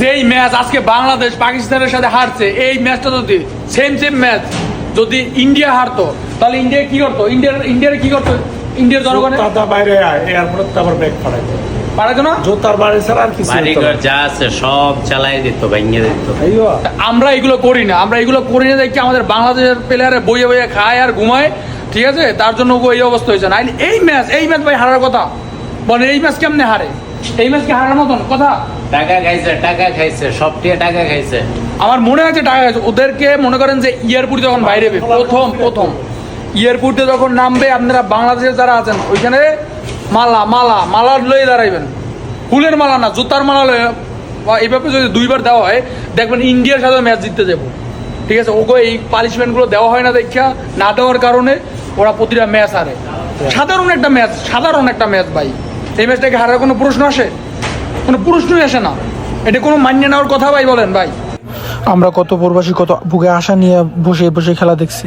যেই ম্যাচ আজকে বাংলাদেশ পাকিস্তানের সাথে হারছে এই ম্যাচটা যদি সেম সেম ম্যাচ যদি ইন্ডিয়া হারতো তাহলে ইন্ডিয়া কি করতো? ইন্ডিয়ার ইন্ডিয়ার কি করতো? ইন্ডিয়ার জনগণের? দাদা বাইরে এয়ারপোর্ট আবার ব্যাগ পাঠাই পারাতো না? জোতার বাড়ি ছাড়া আর কিছু হতো বাড়িঘর না। যা আছে সব চালাই দিত ভেঙে দিত। আইয়ো। আমরা এগুলো করি না আমরা এগুলো করি না দেখি আমাদের বাংলাদেশের প্লেয়ারে বইয়ে বইয়ে খায় আর ঘুমায় ঠিক আছে? তার জন্য এই অবস্থা হয়েছে। না এই ম্যাচ এই ম্যাচ ভাই হারার কথা। বলেন এই ম্যাচ কেমনে হারে? এই ম্যাচ কি হারার মতন? কথা? টাকা খাইছে টাকা খাইছে সব টিয়া টাকা খাইছে। আমার মনে আছে টাকা গেছে ওদেরকে মনে করেন যে এয়ারপোর্ট যখন বাইরে প্রথম প্রথম। এয়ারপোর্টে যখন নামবে আপনারা বাংলাদেশের যারা আছেন ওইখানে মালা মালা মালা লয়ে দাঁড়াইবেন। ফুলের মালা না জুতার মালা লয়ে। এইভাবে যদি দুইবার দেওয়া হয় দেখবেন ইন্ডিয়ার সাথে ম্যাচ জিততে যাব। ঠিক আছে? ওগো এই পানিশমেন্টগুলো দেওয়া হয় না দেখা না দেওয়ার কারণে ওরা প্রতিটা ম্যাচ হারে। সাধারণ একটা ম্যাচ সাধারণ একটা ম্যাচ ভাই। এই ম্যাচটাকে হারার কোনো প্রশ্ন আসে? কোনো প্রশ্নই আসে না। এটা কোনো মান্য নেওয়ার কথা ভাই বলেন ভাই। আমরা কত প্রবাসী, কত বুকে আশা নিয়ে বসে বসে খেলা দেখছি।